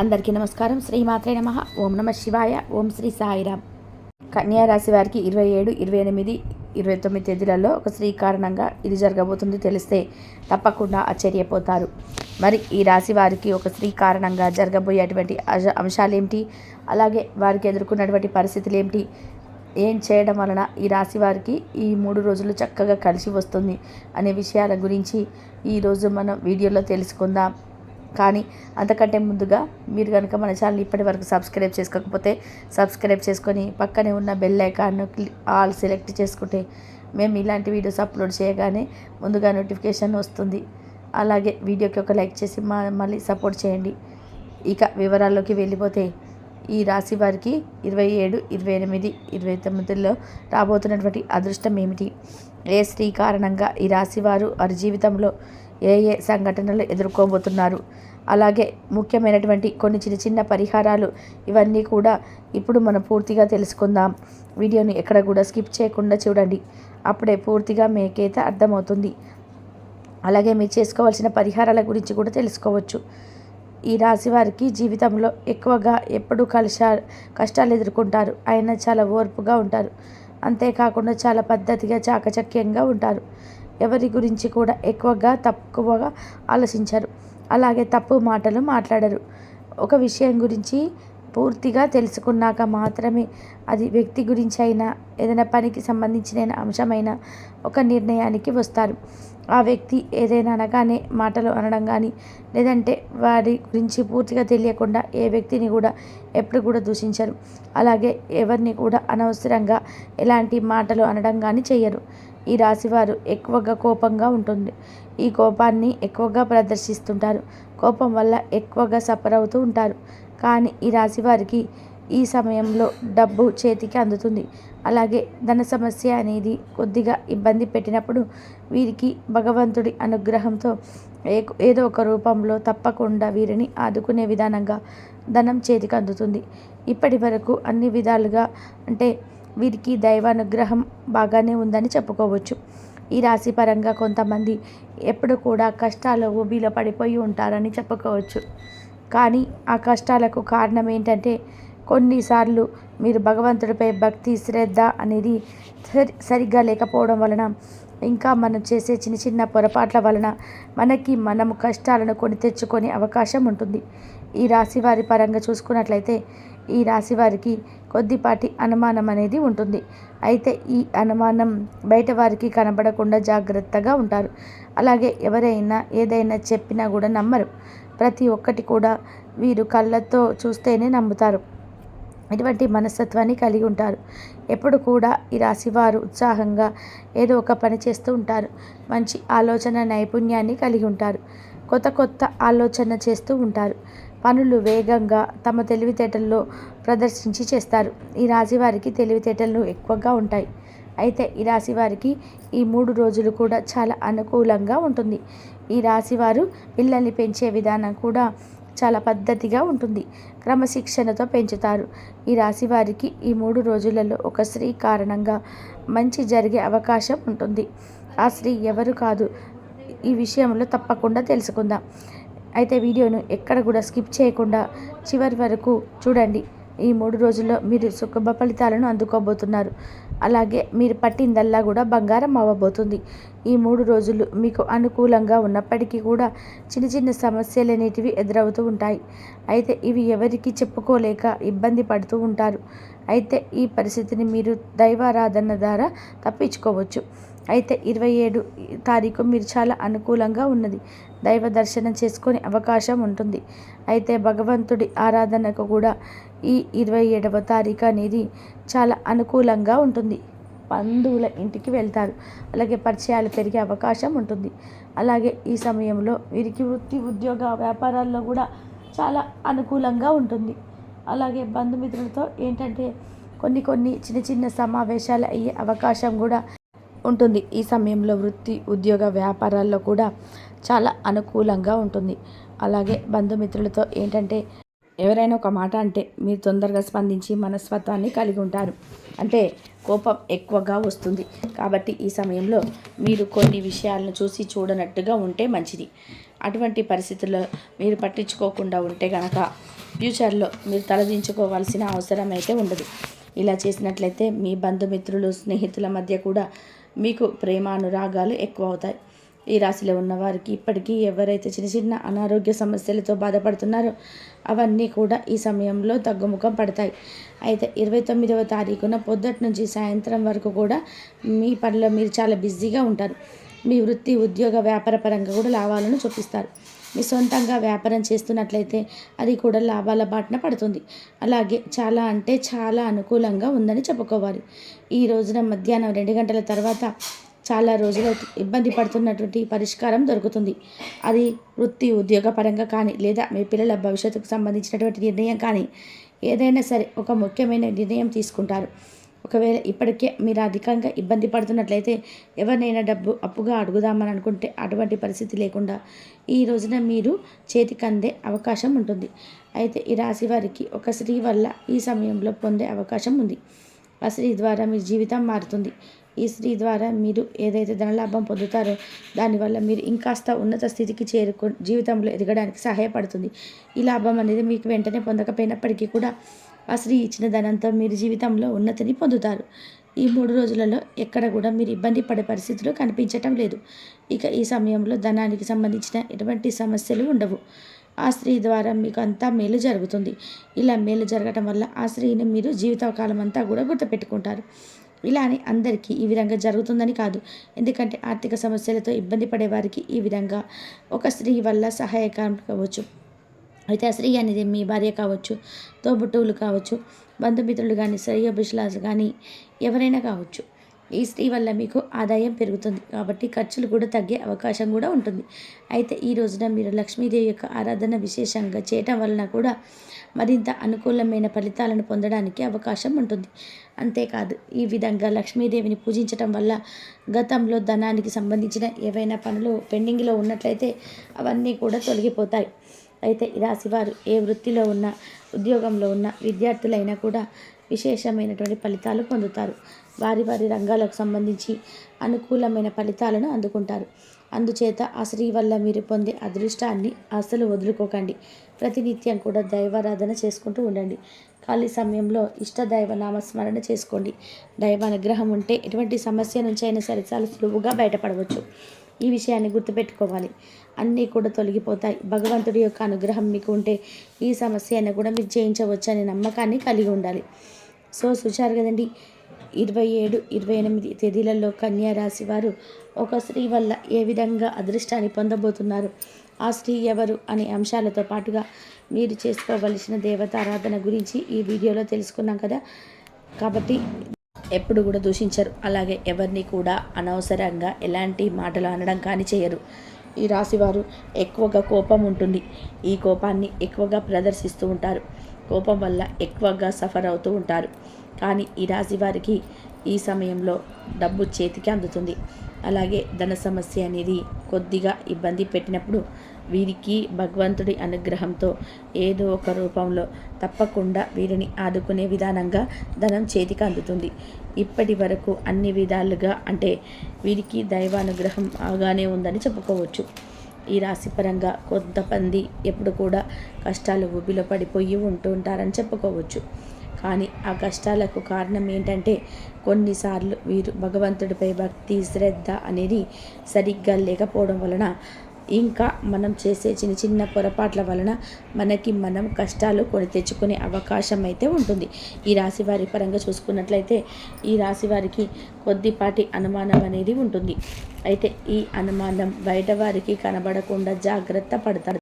అందరికీ నమస్కారం. శ్రీమాత్రే నమ. ఓం నమ శివాయ. ఓం శ్రీ సాయిరామ్ కన్యా రాశి వారికి ఇరవై ఏడు ఇరవై ఎనిమిది ఇరవై తొమ్మిది తేదీలలో ఒక స్త్రీ కారణంగా ఇది జరగబోతుంది తెలిస్తే తప్పకుండా ఆశ్చర్యపోతారు. మరి ఈ రాశి వారికి ఒక స్త్రీ కారణంగా జరగబోయేటువంటి అంశాలు ఏమిటి అలాగే వారికి ఎదుర్కొన్నటువంటి పరిస్థితులు ఏమిటి ఏం చేయడం వలన ఈ రాశి వారికి ఈ మూడు రోజులు చక్కగా కలిసి వస్తుంది అనే విషయాల గురించి ఈరోజు మనం వీడియోలో తెలుసుకుందాం. కానీ అంతకంటే ముందుగా మీరు కనుక మన ఛానల్ ఇప్పటి వరకు సబ్స్క్రైబ్ చేసుకోకపోతే సబ్స్క్రైబ్ చేసుకొని పక్కనే ఉన్న బెల్ ఐకాన్ను ఆల్ సెలెక్ట్ చేసుకుంటే మేము ఇలాంటి వీడియోస్ అప్లోడ్ చేయగానే ముందుగా నోటిఫికేషన్ వస్తుంది. అలాగే వీడియోకి ఒక లైక్ చేసి మా మళ్ళీ సపోర్ట్ చేయండి. ఇక వివరాల్లోకి వెళ్ళిపోతే ఈ రాశి వారికి ఇరవై ఏడు ఇరవై ఎనిమిది ఇరవై తొమ్మిదిలో రాబోతున్నటువంటి అదృష్టం ఏమిటి? ఏ స్త్రీ కారణంగా ఈ రాశి వారు వారి జీవితంలో ఏ ఏ సంఘటనలు ఎదుర్కోబోతున్నారు? అలాగే ముఖ్యమైనటువంటి కొన్ని చిన్న చిన్న పరిహారాలు ఇవన్నీ కూడా ఇప్పుడు మనం పూర్తిగా తెలుసుకుందాం. వీడియోని ఎక్కడ కూడా స్కిప్ చేయకుండా చూడండి. అప్పుడే పూర్తిగా మీకైతే అర్థమవుతుంది. అలాగే మీరు చేసుకోవాల్సిన పరిహారాల గురించి కూడా తెలుసుకోవచ్చు. ఈ రాశి వారికి జీవితంలో ఎక్కువగా ఎప్పుడూ కలిస కష్టాలు ఎదుర్కొంటారు. ఆయన చాలా ఓర్పుగా ఉంటారు. అంతేకాకుండా చాలా పద్ధతిగా చాకచక్యంగా ఉంటారు. ఎవరి గురించి కూడా ఎక్కువగా తక్కువగా ఆలోచించరు. అలాగే తప్పు మాటలు మాట్లాడరు. ఒక విషయం గురించి పూర్తిగా తెలుసుకున్నాక మాత్రమే అది వ్యక్తి గురించి అయినా ఏదైనా పనికి సంబంధించిన అంశమైనా ఒక నిర్ణయానికి వస్తారు. ఆ వ్యక్తి ఏదైనా అనగానే మాటలు అనడం కానీ లేదంటే వారి గురించి పూర్తిగా తెలియకుండా ఏ వ్యక్తిని కూడా ఎప్పుడు కూడా దూషించరు. అలాగే ఎవరిని కూడా అనవసరంగా ఎలాంటి మాటలు అనడం కానీ చేయరు ఈ రాశివారు ఎక్కువగా కోపంగా ఉంటుంది. ఈ కోపాన్ని ఎక్కువగా ప్రదర్శిస్తుంటారు. కోపం వల్ల ఎక్కువగా సఫర్ అవుతూ ఉంటారు. కానీ ఈ రాశివారికి ఈ సమయంలో డబ్బు చేతికి అందుతుంది. అలాగే ధన సమస్య అనేది కొద్దిగా ఇబ్బంది పెట్టినప్పుడు వీరికి భగవంతుడి అనుగ్రహంతో ఏ ఏదో ఒక రూపంలో తప్పకుండా వీరిని ఆదుకునే విధానంగా ధనం చేతికి అందుతుంది. ఇప్పటి వరకు అన్ని విధాలుగా అంటే వీరికి దైవానుగ్రహం బాగానే ఉందని చెప్పుకోవచ్చు. ఈ రాశి పరంగా కొంతమంది ఎప్పుడు కూడా కష్టాలు ఊబిలో పడిపోయి ఉంటారని చెప్పుకోవచ్చు. కానీ ఆ కష్టాలకు కారణం ఏంటంటే కొన్నిసార్లు మీరు భగవంతుడిపై భక్తి శ్రద్ధ అనేది సరి సరిగ్గా లేకపోవడం వలన ఇంకా మనం చేసే చిన్న చిన్న పొరపాట్ల వలన మనకి మనము కష్టాలను కొని తెచ్చుకునే అవకాశం ఉంటుంది. ఈ రాశి వారి పరంగా చూసుకున్నట్లయితే ఈ రాశి వారికి కొద్దిపాటి అనుమానం అనేది ఉంటుంది. అయితే ఈ అనుమానం బయట వారికి కనబడకుండా జాగ్రత్తగా ఉంటారు. అలాగే ఎవరైనా ఏదైనా చెప్పినా కూడా నమ్మరు. ప్రతి ఒక్కటి కూడా వీరు కళ్ళతో చూస్తేనే నమ్ముతారు. ఇటువంటి మనస్తత్వాన్ని కలిగి ఉంటారు. ఎప్పుడు కూడా ఈ రాశివారు ఉత్సాహంగా ఏదో ఒక పని చేస్తూ ఉంటారు. మంచి ఆలోచన నైపుణ్యాన్ని కలిగి ఉంటారు. కొత్త కొత్త ఆలోచన చేస్తూ ఉంటారు. పనులు వేగంగా తమ తెలివితేటల్లో ప్రదర్శించి చేస్తారు. ఈ రాశి వారికి తెలివితేటలు ఎక్కువగా ఉంటాయి. అయితే ఈ రాశి వారికి ఈ మూడు రోజులు కూడా చాలా అనుకూలంగా ఉంటుంది. ఈ రాశి వారు పిల్లల్ని పెంచే విధానం కూడా చాలా పద్ధతిగా ఉంటుంది. క్రమశిక్షణతో పెంచుతారు. ఈ రాశి వారికి ఈ మూడు రోజులలో ఒక స్త్రీ కారణంగా మంచి జరిగే అవకాశం ఉంటుంది. ఆ స్త్రీ ఎవరు కాదు? ఈ విషయంలో తప్పకుండా తెలుసుకుందాం. అయితే వీడియోను ఎక్కడ కూడా స్కిప్ చేయకుండా చివరి వరకు చూడండి. ఈ మూడు రోజుల్లో మీరు సుఖ ఫలితాలను అందుకోబోతున్నారు. అలాగే మీరు పట్టిందల్లా కూడా బంగారం అవ్వబోతుంది. ఈ మూడు రోజులు మీకు అనుకూలంగా ఉన్నప్పటికీ కూడా చిన్న చిన్న సమస్యలు అనేటివి ఎదురవుతూ ఉంటాయి. అయితే ఇవి ఎవరికి చెప్పుకోలేక ఇబ్బంది పడుతూ ఉంటారు. అయితే ఈ పరిస్థితిని మీరు దైవారాధన ద్వారా తప్పించుకోవచ్చు. అయితే ఇరవై ఏడు తారీఖు మీరు చాలా అనుకూలంగా ఉన్నది. దైవ దర్శనం చేసుకునే అవకాశం ఉంటుంది. అయితే భగవంతుడి ఆరాధనకు కూడా ఈ ఇరవై ఏడవ తారీఖు అనేది చాలా అనుకూలంగా ఉంటుంది. బంధువుల ఇంటికి వెళ్తారు. అలాగే పరిచయాలు పెరిగే అవకాశం ఉంటుంది. అలాగే ఈ సమయంలో వీరికి వృత్తి ఉద్యోగ వ్యాపారాల్లో కూడా చాలా అనుకూలంగా ఉంటుంది. అలాగే బంధుమిత్రులతో ఏంటంటే కొన్ని కొన్ని చిన్న చిన్న సమావేశాలు అయ్యే అవకాశం కూడా ఉంటుంది. ఈ సమయంలో వృత్తి ఉద్యోగ వ్యాపారాల్లో కూడా చాలా అనుకూలంగా ఉంటుంది. అలాగే బంధుమిత్రులతో ఏంటంటే ఎవరైనా ఒక మాట అంటే మీరు తొందరగా స్పందించి మనస్తత్వాన్ని కలిగి ఉంటారు. అంటే కోపం ఎక్కువగా వస్తుంది. కాబట్టి ఈ సమయంలో మీరు కొన్ని విషయాలను చూసి చూడనట్టుగా ఉంటే మంచిది. అటువంటి పరిస్థితుల్లో మీరు పట్టించుకోకుండా ఉంటే గనక ఫ్యూచర్లో మీరు తలదించుకోవాల్సిన అవసరం అయితే ఉండదు. ఇలా చేసినట్లయితే మీ బంధుమిత్రులు స్నేహితుల మధ్య కూడా మీకు ప్రేమానురాగాలు ఎక్కువ అవుతాయి ఈ రాశిలో ఉన్న వారికి ఇప్పటికీ ఎవరైతే చిన్న చిన్న అనారోగ్య సమస్యలతో బాధపడుతున్నారో అవన్నీ కూడా ఈ సమయంలో తగ్గుముఖం పడతాయి. అయితే ఇరవై తొమ్మిదవ తారీఖున పొద్దుటి నుంచి సాయంత్రం వరకు కూడా మీ పనిలో మీరు చాలా బిజీగా ఉంటారు. మీ వృత్తి ఉద్యోగ వ్యాపార పరంగా కూడా లాభాలను చూపిస్తారు. మీ సొంతంగా వ్యాపారం చేస్తున్నట్లయితే అది కూడా లాభాల బాటన పడుతుంది. అలాగే చాలా అంటే చాలా అనుకూలంగా ఉందని చెప్పుకోవాలి. ఈ రోజున మధ్యాహ్నం రెండు గంటల తర్వాత చాలా రోజులు ఇబ్బంది పడుతున్నటువంటి పరిష్కారం దొరుకుతుంది. అది వృత్తి ఉద్యోగపరంగా కానీ లేదా మీ పిల్లల భవిష్యత్తుకు సంబంధించినటువంటి నిర్ణయం కానీ ఏదైనా సరే ఒక ముఖ్యమైన నిర్ణయం తీసుకుంటారు. ఒకవేళ ఇప్పటికే మీరు అధికంగా ఇబ్బంది పడుతున్నట్లయితే ఎవరినైనా డబ్బు అప్పుగా అడుగుదామని అనుకుంటే అటువంటి పరిస్థితి లేకుండా ఈ రోజున మీరు చేతికి అందే అవకాశం ఉంటుంది. అయితే ఈ రాశి వారికి ఒక స్త్రీ వల్ల ఈ సమయంలో పొందే అవకాశం ఉంది. ఆ స్త్రీ ద్వారా మీ జీవితం మారుతుంది. ఈ స్త్రీ ద్వారా మీరు ఏదైతే ధనలాభం పొందుతారో దానివల్ల మీరు ఇంకాస్త ఉన్నత స్థితికి చేరుకో జీవితంలో ఎదగడానికి సహాయపడుతుంది. ఈ లాభం అనేది మీకు వెంటనే పొందకపోయినప్పటికీ కూడా ఆ స్త్రీ ఇచ్చిన ధనంతో మీరు జీవితంలో ఉన్నతిని పొందుతారు. ఈ మూడు రోజులలో ఎక్కడ కూడా మీరు ఇబ్బంది పడే పరిస్థితులు కనిపించటం లేదు. ఇక ఈ సమయంలో ధనానికి సంబంధించిన ఎటువంటి సమస్యలు ఉండవు. ఆ స్త్రీ ద్వారా మీకు అంతా మేలు జరుగుతుంది. ఇలా మేలు జరగటం వల్ల ఆ స్త్రీని మీరు జీవితకాలం అంతా కూడా గుర్తుపెట్టుకుంటారు. ఇలా అని అందరికీ ఈ విధంగా జరుగుతుందని కాదు. ఎందుకంటే ఆర్థిక సమస్యలతో ఇబ్బంది పడే వారికి ఈ విధంగా ఒక స్త్రీ వల్ల సహాయకరం కావచ్చు. అయితే ఆ స్త్రీ అనేది మీ భార్య కావచ్చు తోబుట్టువులు కావచ్చు బంధుమిత్రులు కానీ శ్రేయోభిలాష కానీ ఎవరైనా కావచ్చు. ఈ స్త్రీ వల్ల మీకు ఆదాయం పెరుగుతుంది కాబట్టి ఖర్చులు కూడా తగ్గే అవకాశం కూడా ఉంటుంది. అయితే ఈ రోజున మీరు లక్ష్మీదేవి యొక్క ఆరాధన విశేషంగా చేయటం వలన కూడా మరింత అనుకూలమైన ఫలితాలను పొందడానికి అవకాశం ఉంటుంది. అంతేకాదు ఈ విధంగా లక్ష్మీదేవిని పూజించటం వల్ల గతంలో ధనానికి సంబంధించిన ఏవైనా పనులు పెండింగ్లో ఉన్నట్లయితే అవన్నీ కూడా తొలగిపోతాయి. అయితే ఈ రాశివారు ఏ వృత్తిలో ఉన్న ఉద్యోగంలో ఉన్న విద్యార్థులైనా కూడా విశేషమైనటువంటి ఫలితాలు పొందుతారు. వారి వారి రంగాలకు సంబంధించి అనుకూలమైన ఫలితాలను అందుకుంటారు. అందుచేత ఆ స్త్రీ వల్ల మీరు పొందే అదృష్టాన్ని అసలు వదులుకోకండి. ప్రతినిత్యం కూడా దైవారాధన చేసుకుంటూ ఉండండి. ఖాళీ సమయంలో ఇష్ట దైవ నామస్మరణ చేసుకోండి. దైవ అనుగ్రహం ఉంటే ఎటువంటి సమస్య నుంచి అయినా సరే చాలా సులువుగా బయటపడవచ్చు. ఈ విషయాన్ని గుర్తుపెట్టుకోవాలి. అన్నీ కూడా తొలగిపోతాయి. భగవంతుడి యొక్క అనుగ్రహం మీకు ఉంటే ఈ సమస్యను కూడా మీరు జయించవచ్చు అనే నమ్మకాన్ని కలిగి ఉండాలి. సో చూచారు కదండి ఇరవై ఏడు ఇరవై ఎనిమిది తేదీలలో కన్యా రాశి వారు ఒక స్త్రీ వల్ల ఏ విధంగా అదృష్టాన్ని పొందబోతున్నారు? ఆ స్త్రీ ఎవరు అనే అంశాలతో పాటుగా మీరు చేసుకోవలసిన దేవతారాధన గురించి ఈ వీడియోలో తెలుసుకున్నాం కదా. కాబట్టి ఎప్పుడు కూడా దూషించరు. అలాగే ఎవరిని కూడా అనవసరంగా ఎలాంటి మాటలు అనడం కానీ చేయరు. ఈ రాశివారు ఎక్కువగా కోపం ఉంటుంది. ఈ కోపాన్ని ఎక్కువగా ప్రదర్శిస్తూ ఉంటారు. కోపం వల్ల ఎక్కువగా సఫర్ అవుతూ ఉంటారు. కానీ ఈ రాశి వారికి ఈ సమయంలో డబ్బు చేతికి అందుతుంది. అలాగే ధన సమస్య అనేది కొద్దిగా ఇబ్బంది పెట్టినప్పుడు వీరికి భగవంతుడి అనుగ్రహంతో ఏదో ఒక రూపంలో తప్పకుండా వీరిని ఆదుకునే విధానంగా ధనం చేతికి అందుతుంది. ఇప్పటి వరకు అన్ని విధాలుగా అంటే వీరికి దైవానుగ్రహం బాగానే ఉందని చెప్పుకోవచ్చు. ఈ రాశిపరంగా కొంతమంది ఎప్పుడు కూడా కష్టాలు ఊబిలో పడిపోయి ఉంటూ ఉంటారని చెప్పుకోవచ్చు. కానీ ఆ కష్టాలకు కారణం ఏంటంటే కొన్నిసార్లు వీరు భగవంతుడిపై భక్తి శ్రద్ధ అనేది సరిగ్గా లేకపోవడం వలన ఇంకా మనం చేసే చిన్న చిన్న పొరపాట్ల వలన మనకి మనం కష్టాలు కొని తెచ్చుకునే అవకాశం అయితే ఉంటుంది. ఈ రాశి వారి పరంగా చూసుకున్నట్లయితే ఈ రాశి వారికి కొద్దిపాటి అనుమానం అనేది ఉంటుంది. అయితే ఈ అనుమానం బయట వారికి కనబడకుండా జాగ్రత్త పడతారు.